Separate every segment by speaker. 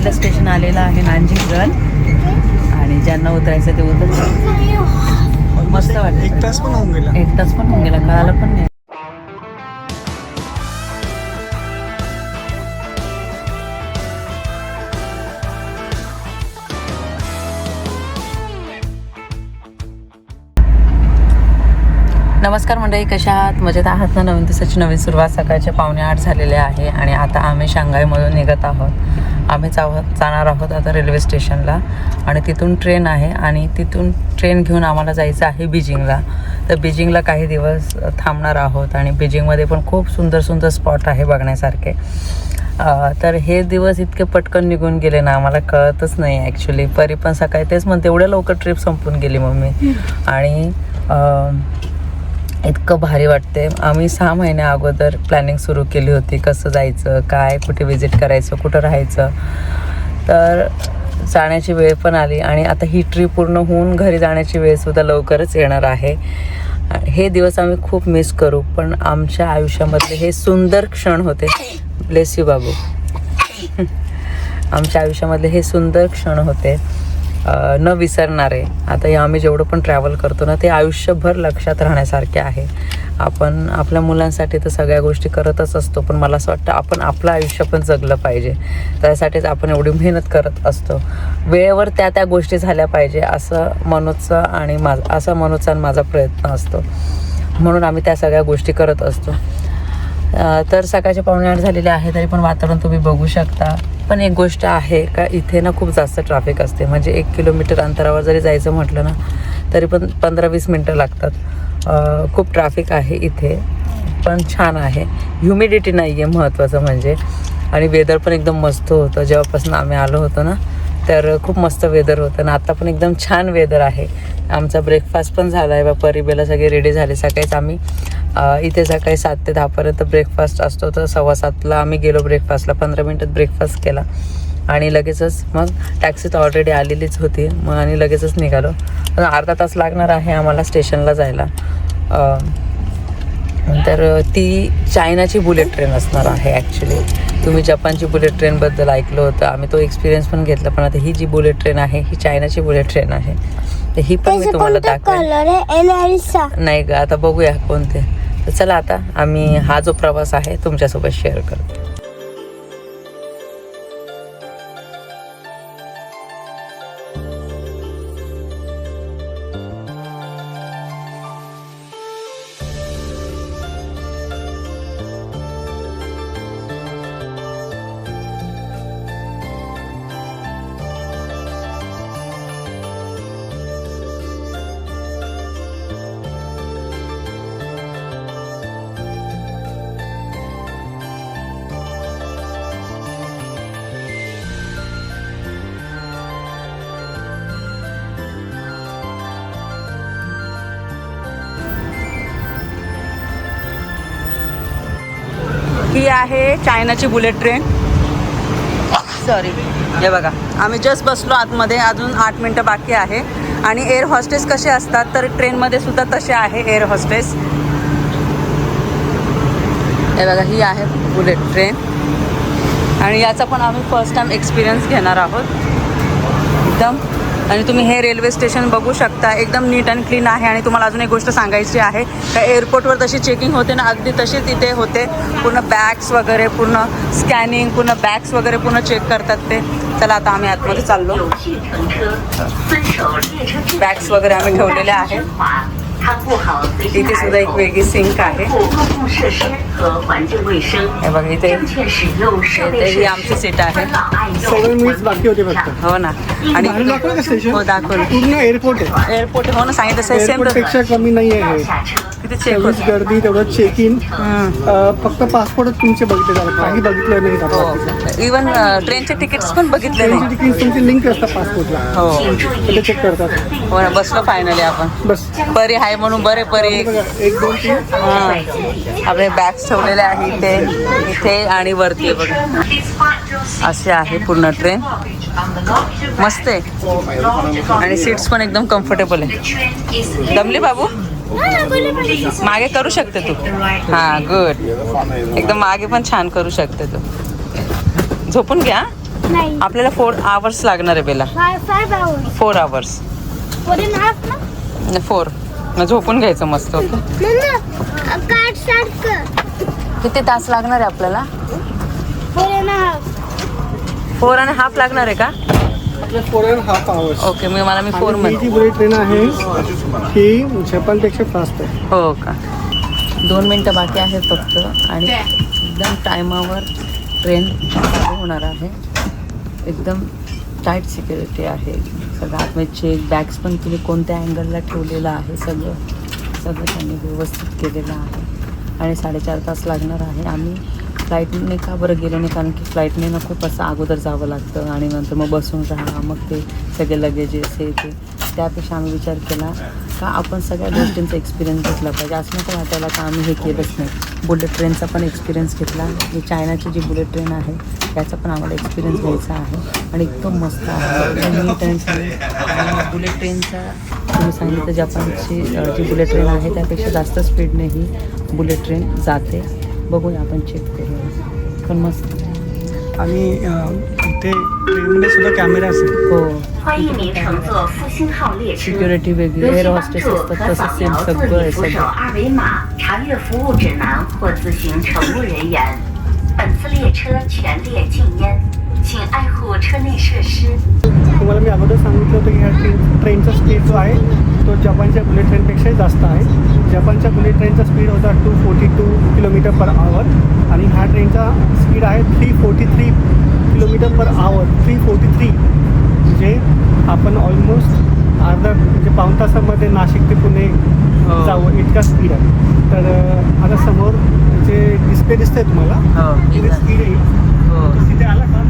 Speaker 1: पहिलं स्टेशन आलेलं आहे नांजिंगगड आणि ज्यांना उतरायचं ते उतर मस्त वाटतं
Speaker 2: एक तास पण होऊन गेला.
Speaker 1: एक तास पण होऊन गेला कळालं पण नाही. नमस्कार मंडळी कशा आहात? मजेत आहात ना? नवीन दिवसाची नवीन सुरुवात सकाळचे पावणे आठ झालेले आहे आणि आता आम्ही शांघाईमधून निघत आहोत. आम्ही जाव जाणार आहोत आता रेल्वे स्टेशनला आणि तिथून ट्रेन आहे आणि तिथून ट्रेन घेऊन आम्हाला जायचं आहे बीजिंगला. तर बीजिंगला काही दिवस थांबणार आहोत आणि बीजिंगमध्ये पण खूप सुंदर सुंदर स्पॉट आहे बघण्यासारखे. तर हे दिवस इतके पटकन निघून गेले ना आम्हाला कळतच नाही ॲक्च्युली परी पण सकाळी तेच म्हणते एवढ्या लवकर ट्रिप संपून गेली मम्मी. आणि इतकं भारी वाटते आम्ही सहा महिन्या अगोदर प्लॅनिंग सुरू केली होती कसं जायचं काय कुठे विजिट करायचं कुठं राहायचं. तर जाण्याची वेळ पण आली आणि आता ही ट्रिप पूर्ण होऊन घरी जाण्याची वेळसुद्धा लवकरच येणार आहे. हे दिवस आम्ही खूप मिस करू पण आमच्या आयुष्यामधले हे सुंदर क्षण होते. ब्लेस यू बाबू. आमच्या आयुष्यामधले हे सुंदर क्षण होते. न विसरणारे. आता हे आम्ही जेवढं पण ट्रॅव्हल करतो ना ते आयुष्यभर लक्षात राहण्यासारखे आहे. आपण आपल्या मुलांसाठी तर सगळ्या गोष्टी करतच असतो पण मला असं वाटतं आपण आपलं आयुष्य पण जगलं पाहिजे. त्यासाठीच आपण एवढी मेहनत करत असतो. वेळेवर त्या त्या गोष्टी झाल्या पाहिजे असं मनोजचं आणि माझा असा मनोजचा आणि माझा प्रयत्न असतो. म्हणून आम्ही त्या सगळ्या गोष्टी करत असतो. तर सकाळचे पावणे आठ झालेले आहे तरी पण वातावरण तुम्ही बघू शकता. पण एक गोष्ट आहे का इथे ना खूप जास्त ट्रॅफिक असते. म्हणजे एक किलोमीटर अंतरावर जरी जायचं म्हटलं ना तरी पण पंधरा वीस मिनटं लागतात. खूप ट्रॅफिक आहे इथे पण छान आहे. ह्युमिडिटी नाही आहे महत्त्वाचं म्हणजे. आणि वेदर पण एकदम मस्त होतं. जेव्हापासून आम्ही आलो होतो ना तर खूप मस्त वेदर होतं आणि आता पण एकदम छान वेदर आहे. आमचा ब्रेकफास्ट पण झाला आहे बा परिबेला सगळे रेडी झाले. सकाळीच आम्ही इथे सकाळी सात ते दहापर्यंत ब्रेकफास्ट असतो. तर सव्वा सातला आम्ही गेलो ब्रेकफास्टला पंधरा मिनटात ब्रेकफास्ट केला. आणि लगेचच मग टॅक्सी तर ऑलरेडी आलेलीच होती. मग आणि लगेचच निघालो. अर्धा तास लागणार आहे आम्हाला स्टेशनला जायला. अ, तर ती चायनाची बुलेट ट्रेन असणार आहे ॲक्च्युली तुम्ही जपानची बुलेट ट्रेनबद्दल ऐकलं होतं. आम्ही तो एक्सपिरियन्स पण घेतला पण आता ही जी बुलेट ट्रेन आहे ही चायनाची बुलेट ट्रेन आहे. तर ही पण मी तुम्हाला दाखवेन. नाही ग आता बघूया कोणते. तर चला आता आम्ही हा जो प्रवास आहे तुमच्यासोबत शेअर करतो.
Speaker 3: ही आहे चायनाची बुलेट ट्रेन. सॉरी हे बघा आम्ही जस्ट बसलो आतमध्ये अजून आठ मिनटं बाकी आहे. आणि एअर हॉस्टेस कसे असतात तर ट्रेनमध्ये सुद्धा तसे आहे एअर हॉस्टेस हे बघा ही आहे बुलेट ट्रेन. आणि याचा पण आम्ही फर्स्ट टाइम एक्सपिरियन्स घेणार आहोत. एकदम आणि तुम्ही हे रेल्वे स्टेशन बघू शकता. एकदम नीट अँड क्लीन आहे आणि तुम्हाला अजून एक गोष्ट सांगायची आहे. का एअरपोर्टवर तशी चेकिंग होते ना अगदी तशीच इथे होते. पूर्ण बॅग्स वगैरे पूर्ण स्कॅनिंग पूर्ण बॅग्स वगैरे पूर्ण चेक करतात ते. चला आता आम्ही आतमध्ये चाललो. बॅग्स वगैरे आम्ही ठेवलेल्या आहेत.
Speaker 4: इथे सुद्धा एक वेगळी सिंक आहे.
Speaker 3: हे बघा इथे इथे ही आमची सीट आहे.
Speaker 2: सेवन मिनिट्स बाकी होते फक्त.
Speaker 3: हो. ना.
Speaker 2: आणि
Speaker 3: हो दाखवलं.
Speaker 2: पूर्ण एअरपोर्ट आहे.
Speaker 3: एअरपोर्ट हो ना सांगितलं
Speaker 2: सेमपेक्षा कमी नाही आहे हे. तेवढीच गर्दी तेवढं चेक इन फक्त पासपोर्टच तुमचे बघितले जातात. काही बघितलं नाही जात बाकीचं.
Speaker 3: इवन ट्रेनचे तिकीट्स पण बघितले
Speaker 2: तिकीट तुमची लिंक असतात पासपोर्टला
Speaker 3: हो.
Speaker 2: ते चेक करतात.
Speaker 3: हो बसलो फायनली आपण.
Speaker 2: बस.
Speaker 3: परी आहे म्हणून बरे परी. एक
Speaker 2: बघा एक दोन तीन.
Speaker 3: हां. आपले बॅग्स ठेवलेले आहे इथे इथे आणि वरती आहे बघा. असे आहे पूर्ण ट्रेन मस्त आहे. आणि सीट्स पण एकदम कम्फर्टेबल आहे. दमली बाबू? मागे करू शकते तू. हां गुड एकदम मागे पण छान करू शकते तू. झोपून घ्या.
Speaker 1: आपल्याला फोर आवर्स लागणार आहे बेला. फोर आवर्स
Speaker 5: फोर
Speaker 1: झोपून घ्यायचं मस्त किती तास लागणार आहे आपल्याला?
Speaker 5: फोर अँड हाफ
Speaker 1: फोर आणि हाफ लागणार आहे का?
Speaker 2: आपले four and half hours
Speaker 1: okay मी मला मी फोरमध्ये
Speaker 2: जी बुलेट ट्रेन आहे ही जपानपेक्षा फास्ट आहे.
Speaker 1: हो का? दोन मिनटं बाकी आहेत फक्त आणि एकदम टायमावर ट्रेन चालू होणार आहे. एकदम टाईट सिक्युरिटी आहे. सगळं आतमध्ये चेक बॅग्स पण तुम्ही कोणत्या अँगलला ठेवलेलं आहे सगळं सगळं त्यांनी व्यवस्थित केलेलं आहे. आणि साडेचार तास लागणार आहे. आम्ही फ्लाईटने का बरं गेलो नाही? कारण की फ्लाईटने ना खूप असं अगोदर जावं लागतं आणि नंतर मग बसून राहा मग ते सगळे लगेजेस हे ते. त्यापेक्षा आम्ही विचार केला का आपण सगळ्या गोष्टींचा एक्सपिरियन्स घेतला पाहिजे. असं नको वाटायला का आम्ही हे केलंच नाही. बुलेट ट्रेनचा पण एक्सपिरियन्स घेतला. जी चायनाची जी बुलेट ट्रेन आहे त्याचा पण आम्हाला एक्सपिरियन्स घ्यायचा आहे. आणि एकदम मस्त आहे. एकदम नीट बुलेट ट्रेनचा तुम्ही सांगितलं जपानची जी बुलेट ट्रेन आहे त्यापेक्षा जास्त स्पीडने ही बुलेट ट्रेन जाते. बघूया आपण चेक करूया पण मस्त आहे.
Speaker 2: आणि अं, इथे ट्रेनमध्ये सुद्धा कॅमेरा असेल
Speaker 1: हो
Speaker 3: 欢迎您乘坐复兴号列车。
Speaker 1: सिक्युरिटी वेगळी
Speaker 3: 有
Speaker 1: एअर
Speaker 3: 需帮
Speaker 1: हॉस्टेस
Speaker 3: 助
Speaker 1: असतात
Speaker 3: 可
Speaker 1: तसं
Speaker 3: 扫
Speaker 1: सेम
Speaker 3: 描自
Speaker 1: सगळं आहे
Speaker 3: 己扶手
Speaker 1: सगळं
Speaker 3: 二维码，查阅服务指南或咨询乘务人员。本次列车全列禁烟，请爱护车内设施。
Speaker 2: तुम्हाला मी अगोदर सांगितलं होतं की ह्या ट्रेन ट्रेनचा स्पीड जो आहे तो जपानच्या बुलेट ट्रेनपेक्षाही जास्त आहे. जपानच्या बुलेट ट्रेनचा स्पीड होता two forty two kilometre per hour आणि ह्या ट्रेनचा स्पीड आहे three forty three kilometre per hour three forty three म्हणजे आपण ऑलमोस्ट अर्धा म्हणजे पाऊण तासामध्ये नाशिक ते पुणे
Speaker 1: हो.
Speaker 2: जावं इतका स्पीड आहे. तर आता समोर जे डिस्प्ले दिसतंय तुम्हाला
Speaker 1: हो.
Speaker 2: तिथे स्पीड येईल
Speaker 1: हो.
Speaker 2: तिथे आला का?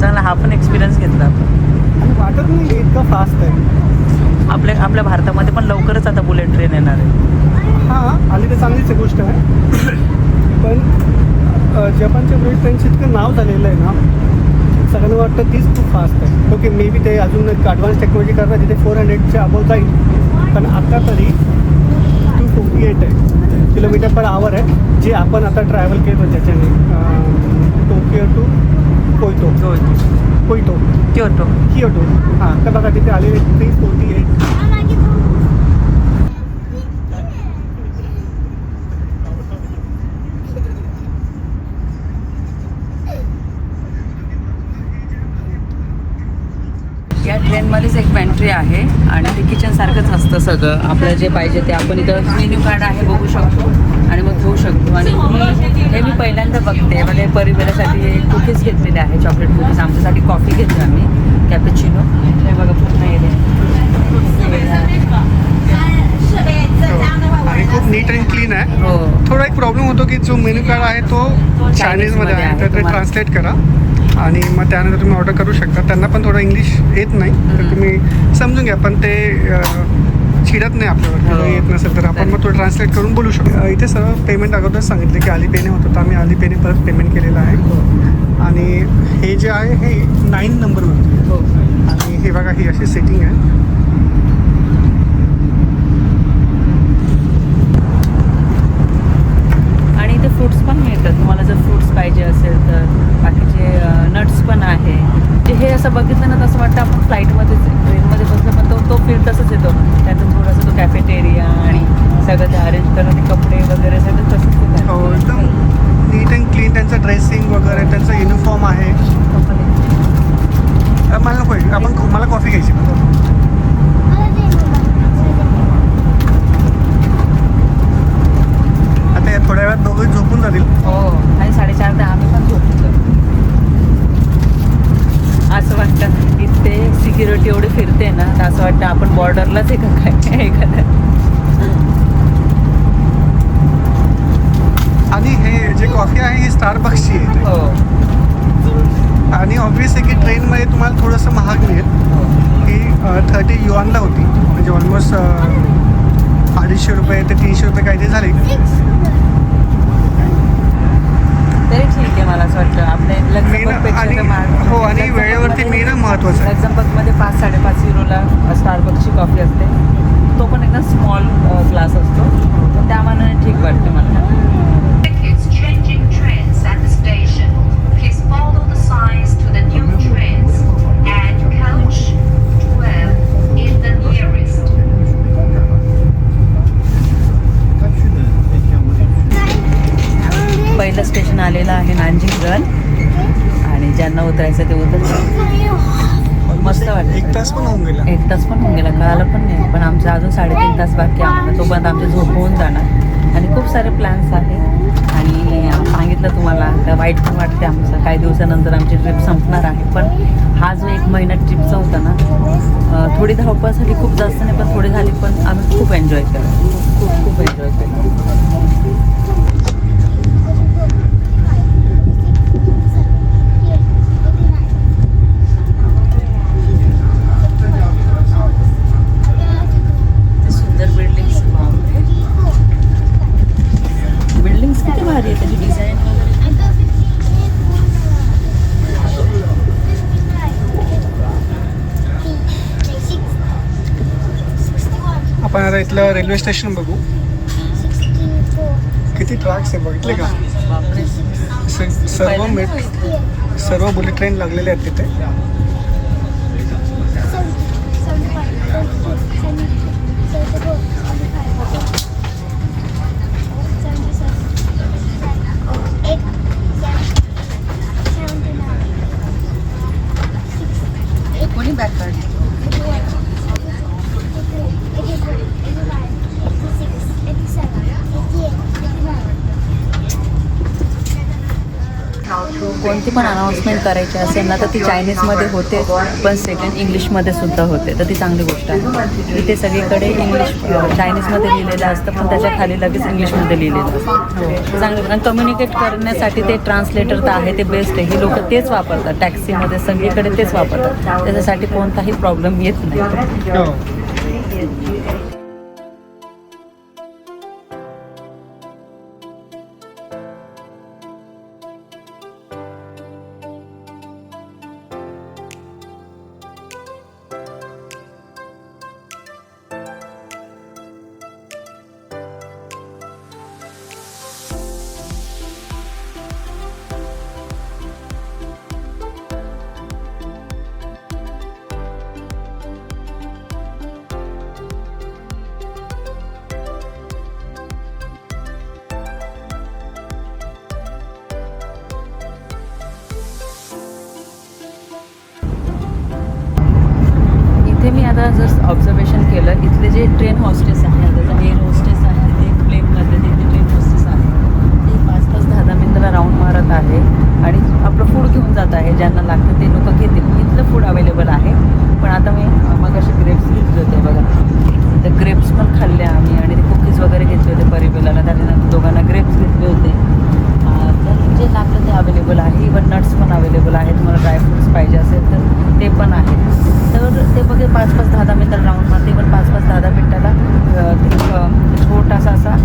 Speaker 1: चांगला हा पण एक्सपिरियन्स घेतला आपण.
Speaker 2: वाटत नाही इतकं फास्ट आहे.
Speaker 1: आपल्या आपल्या भारतामध्ये पण लवकरच आता बुलेट ट्रेन येणार आहे.
Speaker 2: हां आली तर चांगलीच गोष्ट आहे. पण जपानच्या बुलेट ट्रेनचं इतकं नाव झालेलं आहे ना सगळ्यांना वाटतं तीच खूप फास्ट आहे. ओके मे बी ते अजून ॲडव्हान्स टेक्नॉलॉजी करतात तिथे फोर हंड्रेडच्या अबोव जाईल. पण आता तरी टू फोर्टी एट आहे. किलोमीटर पर आवर आहे जे आपण आता ट्रॅव्हल केलं त्याच्याने. Tokyo to Kyoto Kyoto
Speaker 1: Kyoto
Speaker 2: Kyoto हां तर बघा तिथे आलेले थ्री फोर्टी एट
Speaker 1: या पॅन्ट्री आहे आणि ते किचन सारखंच असतं सगळं. आपलं जे पाहिजे ते आपण इथं मेन्यू कार्ड आहे बघू शकतो आणि मग घेऊ शकतो. आणि हे मी पहिल्यांदा बघते. म्हणजे परिवारासाठी कुकीज घेतलेले आहे चॉकलेट कुकीज आमच्यासाठी कॉफी घेतली आम्ही. कॅपेचिनो हे बघा पूर्ण
Speaker 2: आणि खूप नीट अँड क्लीन आहे.
Speaker 1: हो.
Speaker 2: थोडा एक प्रॉब्लेम होतो की जो मेन्यू कार्ड आहे तो चायनीजमध्ये आहे. तर ते. ट्रान्सलेट करा. आणि मग त्यानंतर तुम्ही ऑर्डर करू शकता. त्यांना पण थोडं इंग्लिश येत नाही तर. तुम्ही समजून घ्या. पण ते चिडत नाही आपल्यावर
Speaker 1: हो.
Speaker 2: येत नसेल तर आपण मग तो ट्रान्सलेट करून बोलू शकतो. इथे सर्व पेमेंट अगोदर सांगितले की अलीपेने होतं तर आम्ही अलीपेने परत पेमेंट केलेलं आहे. आणि हे जे आहे हे नाईन नंबरवरती
Speaker 1: हो.
Speaker 2: आणि हे बघा ही अशी सेटिंग आहे
Speaker 1: आणि इथे फ्रुट्स पण मिळतात तुम्हाला जर फ्रुट्स पाहिजे असेल तर बाकीचे नट्स पण आहे जे असं बघितलं ना तसं वाटतं आपण फ्लाईटमध्येच ट्रेनमध्ये बसलं पण तो तो फील तसंच येतो. त्यातून थोडंसं तो कॅफेटेरिया आणि सगळं ते अरेंज करणं कपडे वगैरे सगळं तसंच
Speaker 2: हो. एकदम नीट अँड क्लीन त्यांचं ड्रेसिंग वगैरे त्यांचं युनिफॉर्म आहे. मला नको. आपण मला कॉफी घ्यायची आता थोड्या वेळात दोघं झोपून जातील.
Speaker 1: हो आणि साडेचार ते आम्ही पण झोपतो असं वाटतं इथे सिक्युरिटी एवढी फिरते ना तर असं वाटतं आपण बॉर्डरलाच आहे का काय एखाद्या.
Speaker 2: आणि हे जे कॉफी आहे ही स्टारबक्सची आहे.
Speaker 1: हो.
Speaker 2: आणि ऑब्विस आहे की ट्रेनमध्ये तुम्हाला थोडंसं महाग मिळेल. ही. थर्टी युआनला होती. म्हणजे ऑलमोस्ट अडीचशे रुपये ते तीनशे रुपये काहीतरी झाले.
Speaker 1: आहे मला असं वाटतं. आपल्या महाग
Speaker 2: हो आणि वेळेवरती मेन महत्त्वाचं आहे.
Speaker 1: लक्झमबर्गमध्ये पाच साडेपाच युरोला स्टारबक्सची कॉफी असते. तो पण एकदम स्मॉल ग्लास असतो. तर त्या मानाने ठीक वाटते मला. नांजिंगगड आणि ज्यांना उतरायचं ते उतर मस्त वाटतं.
Speaker 2: एक तास पण होऊन गेला.
Speaker 1: एक तास पण होऊन गेला. कळालं पण नाही. पण आमचं अजून साडेतीन तास बाकी आम्हाला. तोपर्यंत आमची झोप होऊन जाणार. आणि खूप सारे प्लॅन्स आहेत आणि सांगितलं तुम्हाला तर वाईट पण वाटते आमचं. काही दिवसानंतर आमची ट्रिप संपणार आहे. पण हा जो एक महिना ट्रिपचा होता ना थोडी धावपळ झाली खूप जास्त नाही पण थोडी झाली पण आम्ही खूप एन्जॉय केलं. खूप खूप एन्जॉय केलं सुंदर बिल्डिंग्स बिल्डिंग्स किती भारी आहे त्याची डिझाईन वगैरे
Speaker 2: आपण आता इथलं रेल्वे स्टेशन बघू. किती ट्रॅक्स आहे बघितले का? सर्व मेट सर्व बुलेट ट्रेन लागलेले आहेत तिथे.
Speaker 1: कोणती पण अनाऊन्समेंट करायची असेल ना तर ती चायनीजमध्ये होते पण सेकंड इंग्लिशमध्ये सुद्धा होते. तर ती चांगली गोष्ट आहे. इथे सगळीकडे इंग्लिश चायनीजमध्ये लिहिलेलं असतं पण त्याच्याखाली लगेच इंग्लिशमध्ये लिहिलेलं असतं. चांगलं. कारण कम्युनिकेट करण्यासाठी ते ट्रान्सलेटर तर आहे ते बेस्ट आहे. ही लोक तेच वापरतात. टॅक्सीमध्ये सगळीकडे तेच वापरतात. त्याच्यासाठी कोणताही प्रॉब्लेम येत नाही.
Speaker 2: हो.
Speaker 1: इथे मी आता जर ऑब्झर्वेशन केलं इथले जे ट्रेन हॉस्टेस आहे आता जे एअर हॉस्टेस आहे ते प्लेनमधले ते इथे ट्रेन हॉस्टेस आहे ते पाच पाच दहा दहा मिनिटाला राऊंड मारत आहे आणि आपलं फूड घेऊन जात आहे ज्यांना लागतं ते लोक घेतील. इथलं फूड अवेलेबल आहे पण आता मी मग असे ग्रेप्स घेतले होते बघा. तर ग्रेप्स पण खाल्ले आम्ही आणि ते कुकीज वगैरे घेतले होते परिबेलाला त्यांना दोघांना ग्रेप्स घेतले होते. तर जे लागलं ते अवेलेबल आहे. इवन नट्स पण अवेलेबल आहेत. तुम्हाला ड्रायफ्रुट्स पाहिजे असेल तर ते पण आहेत. तर ते बघे पाच पाच दहा दहा मिनटं राऊंड मारते पण पाच पाच दहा दहा मिनटाला छोटासा असा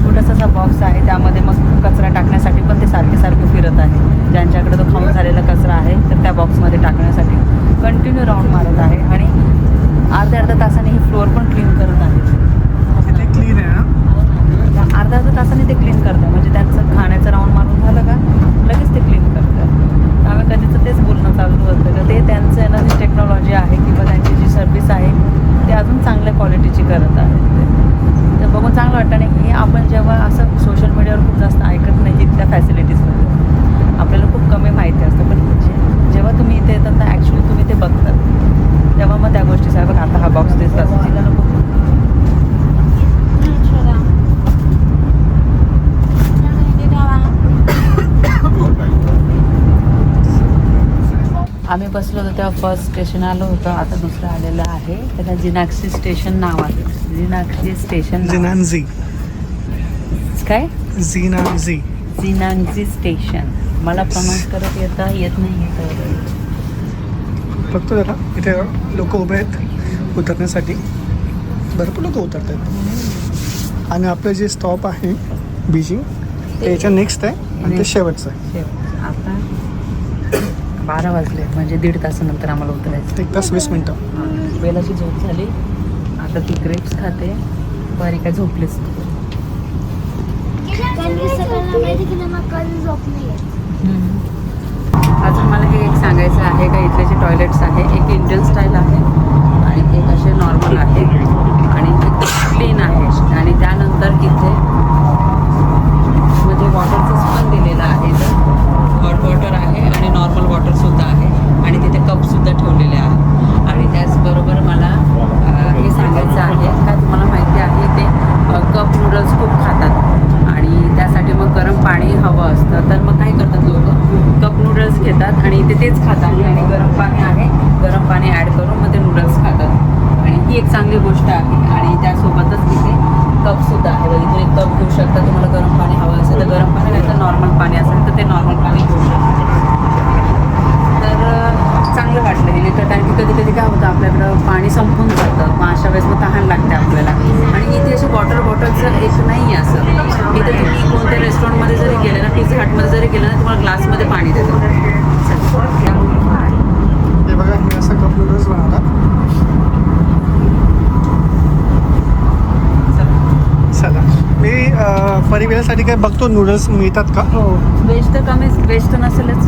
Speaker 1: छोटासा असा बॉक्स आहे. त्यामध्ये मग कचरा टाकण्यासाठी पण ते सारखे सारखे फिरत आहे ज्यांच्याकडे तो खाऊन झालेला कचरा आहे तर त्या बॉक्समध्ये टाकण्यासाठी कंटिन्यू राऊंड मारत आहे आणि अर्ध्या अर्ध्या तासाने ही फ्लोअर पण क्लीन करत आहे
Speaker 2: किती क्लीन आहे ना
Speaker 1: अर्धा अर्धा तासाने ते क्लीन करतात म्हणजे त्यांचं खाण्याचं राऊंड मारून झालं का लगेच ते क्लीन करतात आम्ही कधीच तेच बोलणं चालू होतं का ते त्यांचं आहे ना जी टेक्नॉलॉजी आहे किंवा त्यांची जी सर्व्हिस आहे ते अजून चांगल्या क्वालिटीची करत आहेत ते. तर बघून चांगलं वाटतं नाही हे आपण जेव्हा असं सोशल मीडियावर खूप जास्त ऐकत नाही इथल्या फॅसिलिटीजबद्दल आपल्याला खूप कमी माहिती असतं पण जे- जेव्हा तुम्ही इथे येतात ना ॲक्च्युली तुम्ही ते बघतात तेव्हा मग त्या गोष्टी सांगा बघा आता हा बॉक्स दिसला तिला नको आम्ही बसलो होतो तेव्हा फर्स्ट स्टेशन आलो होतं. आता दुसरं आलेलं आहे. त्याला जिनाक्षी स्टेशन नाव आहे. जिनाक्षी स्टेशन.
Speaker 2: जिनांझी
Speaker 1: काय?
Speaker 2: झिनांझी
Speaker 1: जिनांगजी स्टेशन मला प्रमाण करत येता येत नाही येतं
Speaker 2: फक्त जरा इथे लोक उभे आहेत उतरण्यासाठी. भरपूर लोक उतरत आहेत आणि आपलं जे स्टॉप आहे बीजिंग ते याच्या नेक्स्ट आहे आणि ते शेवटचं आहे.
Speaker 1: आता बारा वाजले म्हणजे दीड तासानंतर आम्हाला उतरायचं.
Speaker 2: एक तास वीस मिनटं.
Speaker 1: बेलाची झोप झाली. आता ती ग्रेप्स खाते. बारी काय झोपलीच अजून मला हे एक सांगायचं आहे का इथले जे टॉयलेट्स आहे एक इंडियन स्टाईल आहे आणि एक असे नॉर्मल आहे. आणि क्लीन आहे. आणि त्यानंतर इथे म्हणजे वॉटरचं पण दिलेलं आहे. वॉटरसुद्धा आहे आणि तिथे कपसुद्धा ठेवलेले आहेत. आणि त्याचबरोबर मला हे सांगायचं आहे का तुम्हाला माहिती आहे ते कप नूडल्स खूप खातात. आणि त्यासाठी मग गरम पाणी हवं असतं. तर मग काय करतात लोक? कप नूडल्स घेतात आणि ते तेच खातात. आणि गरम पाणी आहे गरम पाणी ॲड करून मग ते नूडल्स खातात. आणि ही एक चांगली गोष्ट आहे. आणि त्यासोबतच तिथे कपसुद्धा आहे. बघा कप घेऊ शकता तुम्हाला गरम पाणी हवं असेल तर गरम पाणी नाही तर नॉर्मल पाणी असेल तर ते नॉर्मल पाणी घेऊ शकता. तर चांगलं वाटलं हे तर कारण की कधी कधी काय होतं आपल्याकडं पाणी संपून जातं. मग अशा वेळेस मग तहान लागते आपल्याला. आणि इथे असे वॉटर बॉटलचं एक नाही आहे असं. इथे तुम्ही कोणत्या रेस्टॉरंटमध्ये जरी गेले ना पिझ्झा हटमध्ये जरी गेलं ना तुम्हाला ग्लासमध्ये पाणी देतं
Speaker 2: हे बघा हे असं चला. मी परिवेळासाठी काय बघतो? नूडल्स मिळतात का?
Speaker 1: हो. व्हेज तर कमीच. व्हेज तर नसेलच.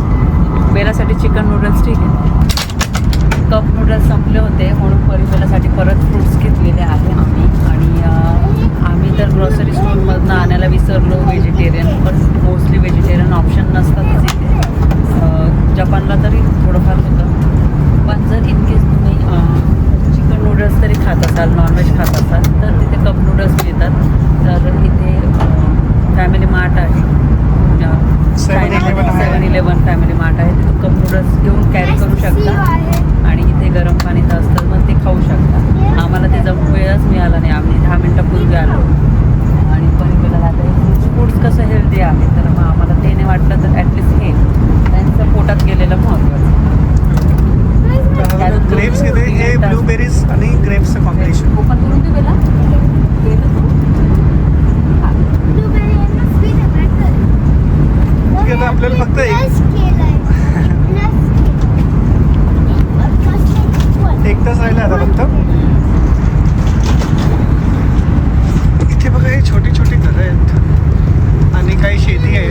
Speaker 1: बेलासाठी चिकन नूडल्स ठीक आहे. कप नूडल्स संपले होते म्हणून परिवेलासाठी परत फ्रुट्स घेतलेले आहे आम्ही. आणि आम्ही तर ग्रॉसरी स्टोरमधनं आणायला विसरलो व्हेजिटेरियन पण मोस्टली व्हेजिटेरियन ऑप्शन नसतातच इथे. जपानला तरी थोडंफार होतं. पण जर इनकेस तुम्ही चिकन नूडल्स तरी खात असाल नॉनव्हेज खात असाल तर तिथे कप नूडल्स मिळतात. तर इथे फॅमिली मार्ट आहे. सेवन इलेवन फॅमिली मार्ट आहे. तिथून नूडल्स घेऊन कॅरी करू शकता. आणि इथे गरम पाणी तर असतं मग ते खाऊ शकता. आम्हाला ते जमू वेळच मिळाला नाही. आम्ही दहा मिनटापूर्वी आलो. आणि आता हे फूड्स कसं हेल्दी आहे तर मग आम्हाला ते नाही वाटलं तर ॲटलिस्ट हे. त्यांचं पोटात गेलेलं महत्त्वाचं.
Speaker 2: ग्रेप्स घेते हे ब्लूबेरीज आणि ग्रेप्सचं कॉम्बिनेशन
Speaker 1: ओपन करून देऊ गेलं तू
Speaker 5: Blueberry आहे ना, sweet आहे, black
Speaker 2: तर आपल्याला फक्त एक-
Speaker 5: Plus केलंय. Plus केलंय. Plus one.
Speaker 2: एक तास राहिला आता फक्त इथे बघा हे छोटी छोटी घरं आहेत आणि काही शेती आहे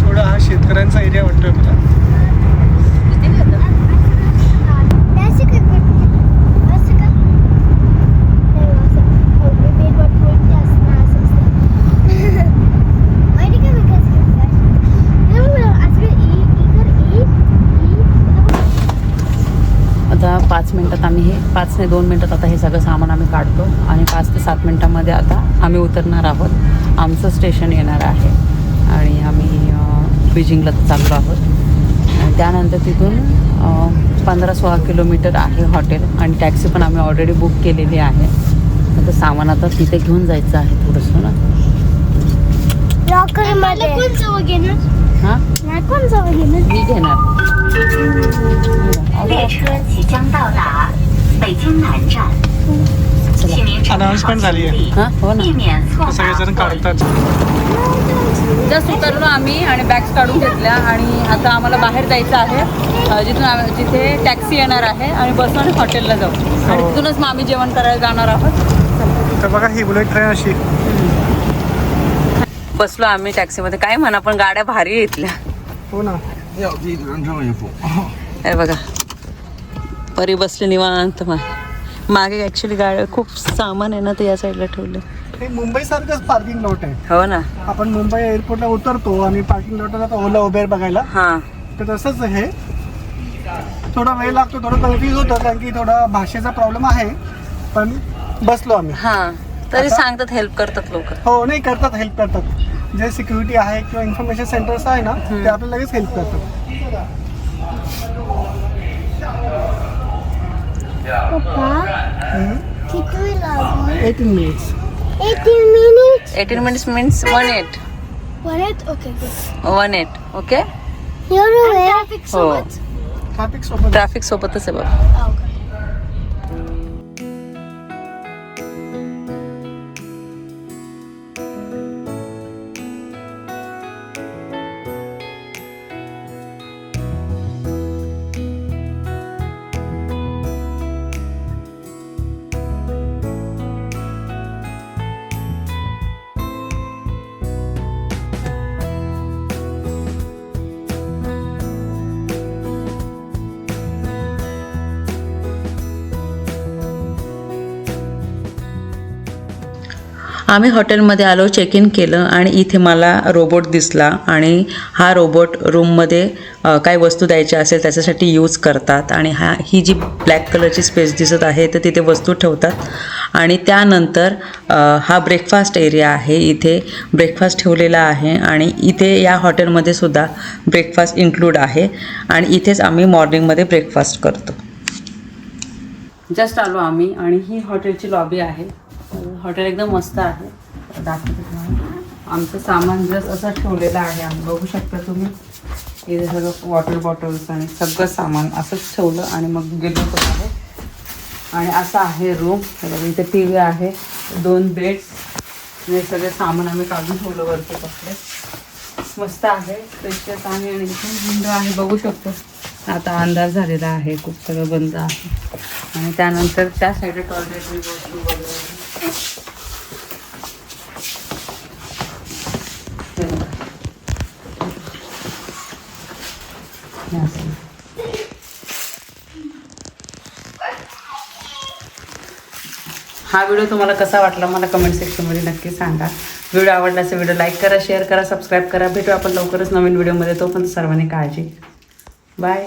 Speaker 2: थोडा हा शेतकऱ्यांचा एरिया वाटतोय
Speaker 1: पाच ते दोन मिनटात आता हे सगळं सामान आम्ही काढतो आणि पाच ते सात मिनटामध्ये आता आम्ही उतरणार आहोत. आमचं स्टेशन येणार आहे आणि आम्ही बीजिंगला चाललो आहोत. त्यानंतर तिथून पंधरा सोळा किलोमीटर आहे हॉटेल आणि टॅक्सी पण आम्ही ऑलरेडी बुक केलेली आहे. आता सामान आता तिथे घेऊन जायचं आहे थोडंसं ना. हां? मी घेणार.
Speaker 3: 北京南站，请您准备好
Speaker 2: Announcement
Speaker 3: 行
Speaker 2: झाली आहे.
Speaker 3: 李，
Speaker 1: हां हो ना
Speaker 3: 避免错
Speaker 2: तर
Speaker 3: 把
Speaker 2: सगळेजण
Speaker 3: 或
Speaker 2: काढतात
Speaker 1: जस्ट उतरलो आम्ही आणि बॅग्स काढून घेतल्या आणि आता आम्हाला बाहेर जायचं आहे अ, जिथून आम्ही जिथे टॅक्सी येणार आहे आणि बसून आणि हॉटेलला जाऊ आणि
Speaker 2: हो.
Speaker 1: तिथूनच मग आम्ही जेवण करायला जाणार आहोत
Speaker 2: तर बघा ही बुलेट ट्रेन अशी
Speaker 1: बसलो आम्ही टॅक्सीमध्ये काय म्हणा पण गाड्या भारी आहे इथल्या
Speaker 2: हो ना
Speaker 1: अरे बघा परी बसली निवांत मा मागे ॲक्च्युली गाड्या खूप सामान आहे ना ते या साईडला ठेवले.
Speaker 2: हे मुंबई सारखंच पार्किंग लॉट आहे.
Speaker 1: हो ना.
Speaker 2: आपण मुंबई एअरपोर्टला उतरतो आणि पार्किंग लॉटला ओला उबेर बघायला.
Speaker 1: हां.
Speaker 2: तर तसंच हे थोडा वेळ लागतो थोडं कन्फ्यूज होतं कारण की थोडा भाषेचा प्रॉब्लेम आहे. पण बसलो आम्ही.
Speaker 1: हां. तरी सांगतात हेल्प करतात लोक.
Speaker 2: हो नाही करतात हेल्प करतात. जे सिक्युरिटी आहे किंवा इन्फॉर्मेशन सेंटर्स आहे ना ते आपल्याला लगेच हेल्प करतात.
Speaker 1: Eighteen minutes eighteen minutes means
Speaker 5: one eight okay
Speaker 1: one eight okay
Speaker 5: एवढं वेळ ट्रॅफिक
Speaker 1: हो
Speaker 2: ट्रॅफिक
Speaker 1: सोबतच आहे बाबा आम्ही हॉटेलमध्ये आलो चेक इन केलं आणि इथे मला रोबोट दिसला आणि हा रोबोट रूममध्ये काय वस्तू द्यायच्या असेल त्याच्यासाठी यूज करतात आणि हा ही जी ब्लॅक कलरची स्पेस दिसत आहे तर तिथे वस्तू ठेवतात.
Speaker 6: आणि त्यानंतर हा ब्रेकफास्ट एरिया आहे. इथे ब्रेकफास्ट ठेवलेला आहे आणि इथे या हॉटेलमध्ये सुद्धा ब्रेकफास्ट इन्क्लूड आहे आणि इथेच आम्ही मॉर्निंगमध्ये ब्रेकफास्ट करतो.
Speaker 1: जस्ट आलो आम्ही आणि ही हॉटेलची लॉबी आहे. हॉटेल एकदम मस्त आहे. दाखवते तुम्हाला आमचं सामान जस असं ठेवलेलं आहे आम्ही. बघू शकता तुम्ही. इथे सगळं वॉटर बॉटल्स आणि सगळं सामान असंच ठेवलं आणि मग गेलो पण आहे आणि असं आहे रूम इथे टी व्ही आहे. दोन बेड्स हे सगळे सामान आम्ही काढून ठेवलं वरती कपडे. मस्त आहे. स्पेशियस आहे आणि इथे विंडो आहे. बघू शकतो. आता अंधार झालेला आहे. खूप सगळं बंद आहे. आणि त्यानंतर त्या साईडला टॉयलेट वगैरे. हा व्हिडिओ तुम्हाला कसा वाटला मला कमेंट सेक्शनमध्ये नक्की सांगा. व्हिडिओ आवडला असेल व्हिडिओ लाईक करा शेअर करा सबस्क्राईब करा. भेटू आपण लवकरच नवीन व्हिडिओमध्ये तो पण सर्वांनी काळजी. बाय